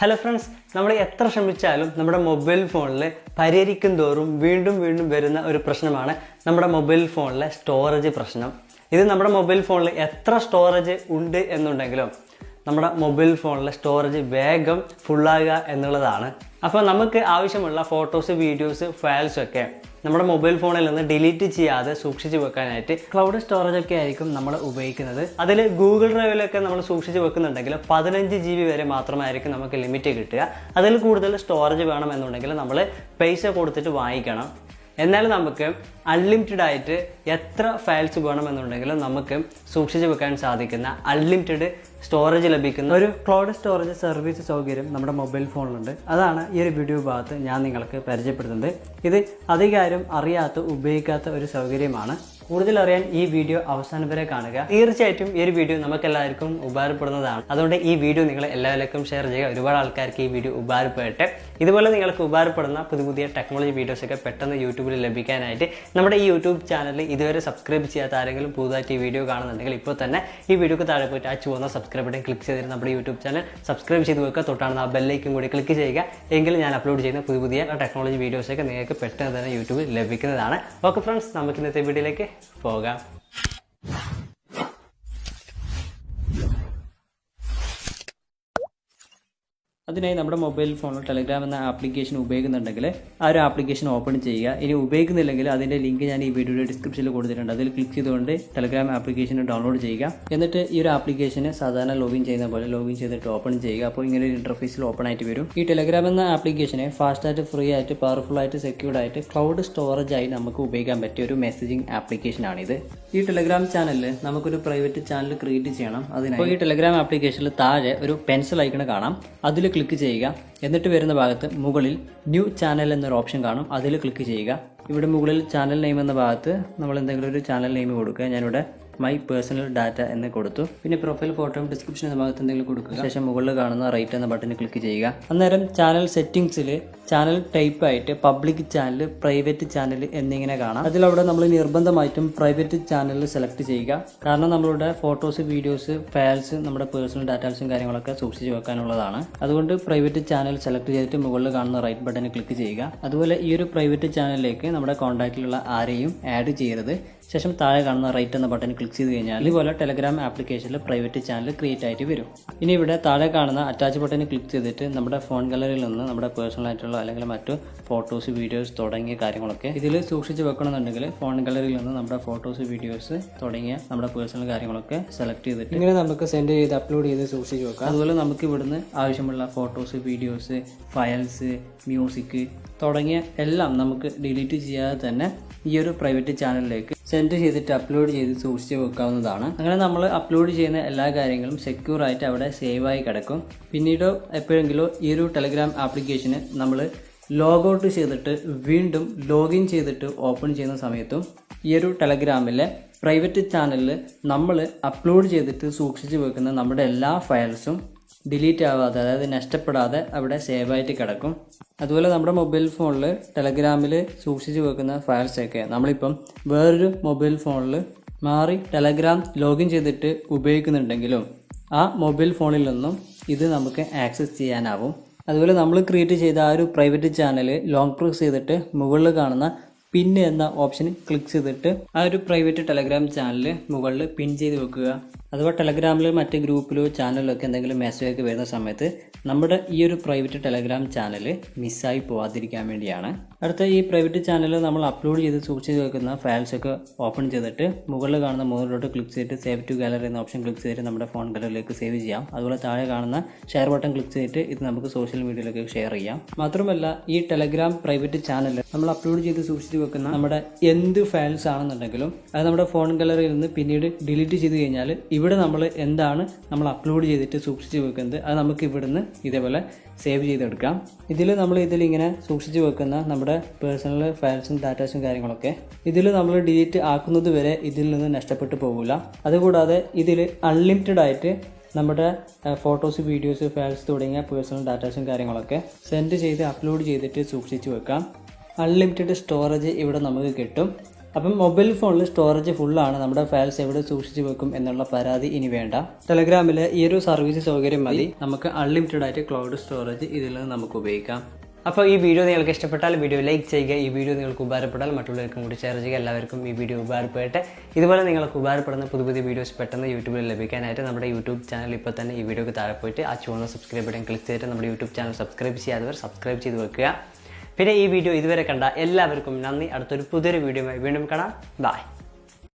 Hello friends നമ്മൾ എത്ര ശ്രമിച്ചാലും നമ്മുടെ മൊബൈൽ ഫോണിൽ പരിഹരിക്കും തോറും വീണ്ടും വീണ്ടും വരുന്ന ഒരു പ്രശ്നമാണ് നമ്മുടെ മൊബൈൽ ഫോണിലെ സ്റ്റോറേജ് പ്രശ്നം. ഇത് നമ്മുടെ മൊബൈൽ ഫോണിൽ എത്ര സ്റ്റോറേജ് ഉണ്ട് എന്നുണ്ടെങ്കിലും നമ്മുടെ മൊബൈൽ ഫോണിലെ സ്റ്റോറേജ് വേഗം ഫുള്ളാകുക എന്നുള്ളതാണ്. അപ്പോൾ നമുക്ക് ആവശ്യമുള്ള ഫോട്ടോസ് വീഡിയോസ് ഫയൽസ് ഒക്കെ നമ്മുടെ മൊബൈൽ ഫോണിൽ നിന്ന് ഡിലീറ്റ് ചെയ്യാതെ സൂക്ഷിച്ചു വെക്കാനായിട്ട് ക്ലൗഡ് സ്റ്റോറേജ് ഒക്കെ ആയിരിക്കും നമ്മൾ ഉപയോഗിക്കുന്നത്. അതിൽ ഗൂഗിൾ ഡ്രൈവിലൊക്കെ നമ്മൾ സൂക്ഷിച്ച് വെക്കുന്നുണ്ടെങ്കിൽ പതിനഞ്ച് ജി ബി വരെ മാത്രമായിരിക്കും നമുക്ക് ലിമിറ്റ് കിട്ടുക. അതിൽ കൂടുതൽ സ്റ്റോറേജ് വേണമെന്നുണ്ടെങ്കിൽ നമ്മൾ പൈസ കൊടുത്തിട്ട് വാങ്ങിക്കണം. എന്നാൽ നമുക്ക് അൺലിമിറ്റഡ് ആയിട്ട് എത്ര ഫയൽസ് വേണമെന്നുണ്ടെങ്കിലും നമുക്ക് സൂക്ഷിച്ചു വെക്കാൻ സാധിക്കുന്ന അൺലിമിറ്റഡ് സ്റ്റോറേജ് ലഭിക്കുന്ന ഒരു ക്ലൗഡ് സ്റ്റോറേജ് സർവീസ് സൗകര്യം നമ്മുടെ മൊബൈൽ ഫോണിലുണ്ട് അതാണ് ഈ ഒരു വീഡിയോ ഭാഗത്ത് ഞാൻ നിങ്ങൾക്ക് പരിചയപ്പെടുത്തുന്നത്. ഇത് അധികാരം അറിയാത്ത ഉപയോഗിക്കാത്ത ഒരു സൗകര്യമാണ് കൂടുതൽ അറിയാൻ ഈ വീഡിയോ അവസാനം വരെ കാണുക. തീർച്ചയായിട്ടും ഈ ഒരു വീഡിയോ നമുക്ക് എല്ലാവർക്കും ഉപകാരപ്പെടുന്നതാണ്. അതുകൊണ്ട് ഈ വീഡിയോ നിങ്ങൾ എല്ലാവരിലേക്കും ഷെയർ ചെയ്യുക. ഒരുപാട് ആൾക്കാർക്ക് ഈ വീഡിയോ ഉപകാരപ്പെടട്ടെ. ഇതുപോലെ നിങ്ങൾക്ക് ഉപകാരപ്പെടുന്ന പുതിയ പുതിയ ടെക്നോളജി വീഡിയോസ് ഒക്കെ പെട്ടെന്ന് യൂട്യൂബിൽ ലഭിക്കാനായിട്ട് നമ്മുടെ ഈ യൂട്യൂബ് ചാനലിൽ ഇതുവരെ സബ്സ്ക്രൈബ് ചെയ്യാത്ത ആരെങ്കിലും പുതുതായിട്ട് ഈ വീഡിയോ കാണുന്നുണ്ടെങ്കിൽ ഇപ്പോൾ തന്നെ ഈ വീഡിയോക്ക് താഴെ പോയിട്ട് ആ ചുവന്ന സബ്സ്ക്രൈബ് ബട്ടൺ ക്ലിക്ക് ചെയ്തിട്ട് നമ്മുടെ യൂട്യൂബ് ചാനൽ സബ്സ്ക്രൈബ് ചെയ്ത് വെക്കുക. തൊട്ടാണ് ആ ബെല്ലൈക്കും കൂടി ക്ലിക്ക് ചെയ്യുക. എങ്കിൽ ഞാൻ അപ്ലോഡ് ചെയ്യുന്ന പുതിയ പുതിയ ടെക്നോളജി വീഡിയോസൊക്കെ നിങ്ങൾക്ക് പെട്ടെന്ന് തന്നെ യൂട്യൂബിൽ ലഭിക്കുന്നതാണ്. ഓക്കെ ഫ്രണ്ട്സ് നമുക്ക് ഇന്നത്തെ വീഡിയോയിലേക്ക് Foga. അതിനായി നമ്മുടെ മൊബൈൽ ഫോണിൽ ടെലഗ്രാം എന്ന ആപ്ലിക്കേഷൻ ഉപയോഗിക്കുന്നുണ്ടെങ്കിൽ ആ ഒരു ആപ്ലിക്കേഷൻ ഓപ്പൺ ചെയ്യുക. ഇനി ഉപയോഗിക്കുന്നില്ലെങ്കിൽ അതിന്റെ ലിങ്ക് ഞാൻ ഈ വീഡിയോയുടെ ഡിസ്ക്രിപ്ഷനിൽ കൊടുത്തിട്ടുണ്ട്. അതിൽ ക്ലിക്ക് ചെയ്തുകൊണ്ട് ടെലഗ്രാം ആപ്ലിക്കേഷൻ ഡൗൺലോഡ് ചെയ്യുക. എന്നിട്ട് ഈ ഒരു ആപ്ലിക്കേഷന് സാധാരണ ലോഗിൻ ചെയ്യുന്ന പോലെ ലോഗിൻ ചെയ്തിട്ട് ഓപ്പൺ ചെയ്യുക. അപ്പോൾ ഇങ്ങനെ ഒരു ഇന്റർഫേസിൽ ഓപ്പൺ ആയിട്ട് വരും. ഈ ടെലഗ്രാം എന്ന ആപ്ലിക്കേഷനെ ഫാസ്റ്റായിട്ട് ഫ്രീ ആയിട്ട് പവർഫുൾ ആയിട്ട് സെക്യൂർഡ് ആയിട്ട് ക്ലൗഡ് സ്റ്റോറേജ് ആയി നമുക്ക് ഉപയോഗിക്കാൻ പറ്റിയ ഒരു മെസ്സേജിംഗ് ആപ്ലിക്കേഷൻ ആണിത്. ഈ ടെലഗ്രാം ചാനലിൽ നമുക്കൊരു പ്രൈവറ്റ് ചാനൽ ക്രിയേറ്റ് ചെയ്യണം. അതിനായി ഈ ടെലഗ്രാം ആപ്ലിക്കേഷനിൽ താഴെ ഒരു പെൻസിൽ ഐക്കൺ കാണാം. അതിൽ ക്ലിക്ക് ചെയ്യുക. എന്നിട്ട് വരുന്ന ഭാഗത്ത് മുകളിൽ ന്യൂ ചാനൽ എന്നൊരു ഓപ്ഷൻ കാണും. അതിൽ ക്ലിക്ക് ചെയ്യുക. ഇവിടെ മുകളിൽ ചാനൽ നെയിം എന്ന ഭാഗത്ത് നമ്മൾ എന്തെങ്കിലും ഒരു ചാനൽ നെയിം കൊടുക്കുക. ഞാനിവിടെ മൈ പേഴ്സണൽ ഡാറ്റ എന്ന് കൊടുത്തു. പിന്നെ പ്രൊഫൈൽ ഫോട്ടോയും ഡിസ്ക്രിപ്ഷൻ എന്ന ഭാഗത്ത് എന്തെങ്കിലും കൊടുക്കുക. ശേഷം മുകളിൽ കാണുന്ന റൈറ്റ് എന്ന ബട്ടണിൽ ക്ലിക്ക് ചെയ്യുക. അന്നേരം ചാനൽ സെറ്റിംഗ്സിൽ ചാനൽ ടൈപ്പ് ആയിട്ട് പബ്ലിക് ചാനൽ പ്രൈവറ്റ് ചാനൽ എന്നിങ്ങനെ കാണാം. അതിലവിടെ നമ്മൾ നിർബന്ധമായിട്ടും പ്രൈവറ്റ് ചാനൽ സെലക്ട് ചെയ്യുക. കാരണം നമ്മളുടെ ഫോട്ടോസ് വീഡിയോസ് ഫയൽസ് നമ്മുടെ പേഴ്സണൽ ഡാറ്റാസും കാര്യങ്ങളൊക്കെ സൂക്ഷിച്ചു വെക്കാനുള്ളതാണ്. അതുകൊണ്ട് പ്രൈവറ്റ് ചാനൽ സെലക്ട് ചെയ്തിട്ട് മുകളിൽ കാണുന്ന റൈറ്റ് ബട്ടണിൽ ക്ലിക്ക് ചെയ്യുക. അതുപോലെ ഈ ഒരു പ്രൈവറ്റ് ചാനലിലേക്ക് നമ്മുടെ കോൺടാക്റ്റിലുള്ള ആരെയും ആഡ് ചെയ്യരുത്. ശേഷം താഴെ കാണുന്ന റൈറ്റ് എന്ന ബട്ടൺ ക്ലിക്ക് ചെയ്ത് കഴിഞ്ഞാൽ ഇതുപോലെ ടെലഗ്രാം ആപ്ലിക്കേഷനിൽ പ്രൈവറ്റ് ചാനൽ ക്രിയേറ്റ് ആയിട്ട് വരും. ഇനി ഇവിടെ താഴെ കാണുന്ന അറ്റാച്ച് ബട്ടൺ ക്ലിക്ക് ചെയ്തിട്ട് നമ്മുടെ ഫോൺ ഗാലറിയിൽ നിന്ന് നമ്മുടെ പേഴ്സണൽ ആയിട്ടുള്ള അല്ലെങ്കിൽ മറ്റു ഫോട്ടോസ് വീഡിയോസ് തുടങ്ങിയ കാര്യങ്ങളൊക്കെ ഇതിൽ സൂക്ഷിച്ച് വെക്കണമെന്നുണ്ടെങ്കിൽ ഫോൺ ഗാലറിയിൽ നിന്ന് നമ്മുടെ ഫോട്ടോസ് വീഡിയോസ് തുടങ്ങിയ നമ്മുടെ പേഴ്സണൽ കാര്യങ്ങളൊക്കെ സെലക്ട് ചെയ്തിട്ട് ഇങ്ങനെ നമുക്ക് സെൻഡ് ചെയ്ത് അപ്ലോഡ് ചെയ്ത് സൂക്ഷിച്ച് വെക്കാം. അതുപോലെ നമുക്ക് ഇവിടുന്ന് ആവശ്യമുള്ള ഫോട്ടോസ് വീഡിയോസ് ഫയൽസ് മ്യൂസിക് തുടങ്ങിയ എല്ലാം നമുക്ക് ഡിലീറ്റ് ചെയ്യാതെ തന്നെ ഈ ഒരു പ്രൈവറ്റ് ചാനലിലേക്ക് സെൻഡ് ചെയ്തിട്ട് അപ്ലോഡ് ചെയ്ത് സൂക്ഷിച്ച് വെക്കാവുന്നതാണ്. അങ്ങനെ നമ്മൾ അപ്ലോഡ് ചെയ്യുന്ന എല്ലാ കാര്യങ്ങളും സെക്യൂർ ആയിട്ട് അവിടെ സേവ് ആയി കിടക്കും. പിന്നീട് എപ്പോഴെങ്കിലും ഈ ഒരു ടെലിഗ്രാം ആപ്ലിക്കേഷന് നമ്മൾ ലോഗ് ഔട്ട് ചെയ്തിട്ട് വീണ്ടും ലോഗിൻ ചെയ്തിട്ട് ഓപ്പൺ ചെയ്യുന്ന സമയത്തും ഈ ഒരു ടെലഗ്രാമിലെ പ്രൈവറ്റ് ചാനലിൽ നമ്മൾ അപ്ലോഡ് ചെയ്തിട്ട് സൂക്ഷിച്ച് വെക്കുന്ന നമ്മുടെ എല്ലാ ഫയൽസും ഡിലീറ്റ് ആവാതെ അതായത് നഷ്ടപ്പെടാതെ അവിടെ സേവ് ആയിട്ട് കിടക്കും. അതുപോലെ നമ്മുടെ മൊബൈൽ ഫോണിൽ ടെലഗ്രാമിൽ സൂക്ഷിച്ചു വെക്കുന്ന ഫയൽസൊക്കെ നമ്മളിപ്പം വേറൊരു മൊബൈൽ ഫോണിൽ മാറി ടെലഗ്രാം ലോഗിൻ ചെയ്തിട്ട് ഉപയോഗിക്കുന്നുണ്ടെങ്കിലും ആ മൊബൈൽ ഫോണിൽ നിന്നും ഇത് നമുക്ക് ആക്സസ് ചെയ്യാനാവും. അതുപോലെ നമ്മൾ ക്രിയേറ്റ് ചെയ്ത ആ ഒരു പ്രൈവറ്റ് ചാനൽ ലോങ് പ്രസ് ചെയ്തിട്ട് മുകളിൽ കാണുന്ന പിൻ എന്ന ഓപ്ഷൻ ക്ലിക്ക് ചെയ്തിട്ട് ആ ഒരു പ്രൈവറ്റ് ടെലഗ്രാം ചാനൽ മുകളിൽ പിൻ ചെയ്ത് വെക്കുക. അഥവാ ടെലഗ്രാമിലോ മറ്റ് ഗ്രൂപ്പിലോ ചാനലിലോ ഒക്കെ എന്തെങ്കിലും മെസ്സേജ് ഒക്കെ വരുന്ന സമയത്ത് നമ്മുടെ ഈ ഒരു പ്രൈവറ്റ് ടെലഗ്രാം ചാനൽ മിസ്സായി പോവാതിരിക്കാൻ വേണ്ടിയാണ്. അടുത്ത ഈ പ്രൈവറ്റ് ചാനലിൽ നമ്മൾ അപ്ലോഡ് ചെയ്ത് സൂക്ഷിച്ച് വെക്കുന്ന ഫയൽസ് ഒക്കെ ഓപ്പൺ ചെയ്തിട്ട് മുകളിൽ കാണുന്ന മുകളിലോട്ട് ക്ലിക്ക് ചെയ്തിട്ട് സേവ് ടു ഗാലറി എന്ന ഓപ്ഷൻ ക്ലിക്ക് ചെയ്തിട്ട് നമ്മുടെ ഫോൺ ഗാലറിയിലേക്ക് സേവ് ചെയ്യാം. അതുപോലെ താഴെ കാണുന്ന ഷെയർ ബട്ടൺ ക്ലിക്ക് ചെയ്തിട്ട് ഇത് നമുക്ക് സോഷ്യൽ മീഡിയയിലേക്ക് ഷെയർ ചെയ്യാം. മാത്രമല്ല ഈ ടെലഗ്രാം പ്രൈവറ്റ് ചാനൽ നമ്മൾ അപ്ലോഡ് ചെയ്ത് സൂക്ഷിച്ച് വെക്കുന്ന നമ്മുടെ എന്ത് ഫയൽസ് ആണെന്നുണ്ടെങ്കിലും അത് നമ്മുടെ ഫോൺ ഗാലറിയിൽ നിന്ന് പിന്നീട് ഡിലീറ്റ് ചെയ്ത് കഴിഞ്ഞാൽ ഇവിടെ നമ്മൾ എന്താണ് നമ്മൾ അപ്ലോഡ് ചെയ്തിട്ട് സൂക്ഷിച്ച് വെക്കുന്നത്? അത് നമുക്ക് ഇവിടുന്ന് ഇതേപോലെ സേവ് ചെയ്തെടുക്കാം. ഇതിൽ നമ്മൾ ഇതിൽ ഇങ്ങനെ സൂക്ഷിച്ച് വെക്കുന്ന നമ്മുടെ പേഴ്സണൽ ഫയൽസും ഡാറ്റാസും കാര്യങ്ങളൊക്കെ ഇതിൽ നമ്മൾ ഡിലീറ്റ് ആക്കുന്നത് വരെ ഇതിൽ നിന്ന് നഷ്ടപ്പെട്ടു പോകില്ല അതുകൂടാതെ ഇതിൽ അൺലിമിറ്റഡ് ആയിട്ട് നമ്മുടെ ഫോട്ടോസ് വീഡിയോസ് ഫയൽസ് തുടങ്ങിയ പേഴ്സണൽ ഡാറ്റാസും കാര്യങ്ങളൊക്കെ സെൻഡ് ചെയ്ത് അപ്ലോഡ് ചെയ്തിട്ട് സൂക്ഷിച്ച് വെക്കാം. അൺലിമിറ്റഡ് സ്റ്റോറേജ് ഇവിടെ നമുക്ക് കിട്ടും. അപ്പം മൊബൈൽ ഫോണിൽ സ്റ്റോറേജ് ഫുള്ളാണ് നമ്മുടെ ഫയൽസ് എവിടെ സൂക്ഷിച്ചു വെക്കും എന്നുള്ള പരാതി ഇനി വേണ്ട. ടെലഗ്രാമിലെ ഈ ഒരു സർവീസ് സൗകര്യം മതി. നമുക്ക് അൺലിമിറ്റഡ് ആയിട്ട് ക്ലൗഡ് സ്റ്റോറേജ് ഇതിൽ നിന്ന് നമുക്ക് ഉപയോഗിക്കാം. അപ്പോൾ ഈ വീഡിയോ നിങ്ങൾക്ക് ഇഷ്ടപ്പെട്ടാൽ വീഡിയോ ലൈക്ക് ചെയ്യുക. ഈ വീഡിയോ നിങ്ങൾക്ക് ഉപകാരപ്പെട്ടാൽ മറ്റുള്ളവർക്കും കൂടി ഷെയർ ചെയ്യുക. എല്ലാവർക്കും ഈ വീഡിയോ ഉപകാരപ്പെട്ട് ഇതുപോലെ നിങ്ങൾക്ക് ഉപകാരപ്പെടുന്ന പുതിയ പുതിയ വീഡിയോസ് പെട്ടെന്ന് യൂട്യൂബിൽ ലഭിക്കാനായിട്ട് നമ്മുടെ യൂട്യൂബ് ചാനൽ ഇപ്പോൾ തന്നെ ഈ വീഡിയോക്ക് താഴെ പോയിട്ട് ആ ചുവന്ന സബ്സ്ക്രൈബ് ബട്ടൺ ക്ലിക്ക് ചെയ്തിട്ട് നമ്മുടെ യൂട്യൂബ് ചാനൽ സബ്സ്ക്രൈബ് ചെയ്യാത്തവർ സബ്സ്ക്രൈബ് ചെയ്ത് വെക്കുക. പിന്നെ ഈ വീഡിയോ ഇതുവരെ കണ്ട എല്ലാവർക്കും നന്ദി. അടുത്തൊരു പുതിയൊരു വീഡിയോയുമായി വീണ്ടും കാണാം. ബൈ